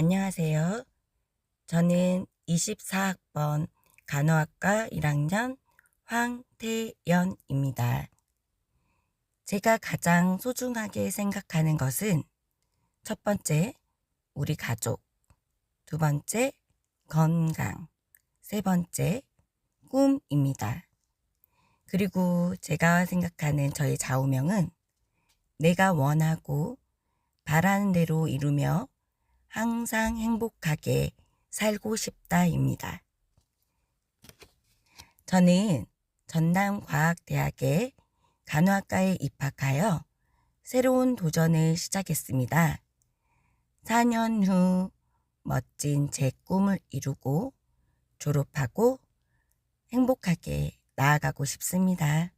안녕하세요. 저는 24학번 간호학과 1학년 황태연입니다. 제가 가장 소중하게 생각하는 것은 첫 번째, 우리 가족. 두 번째, 건강. 세 번째, 꿈입니다. 그리고 제가 생각하는 저의 좌우명은 내가 원하고 바라는 대로 이루며 항상 행복하게 살고 싶다입니다. 저는 전남과학대학의 간호학과에 입학하여 새로운 도전을 시작했습니다. 4년 후 멋진 제 꿈을 이루고 졸업하고 행복하게 나아가고 싶습니다.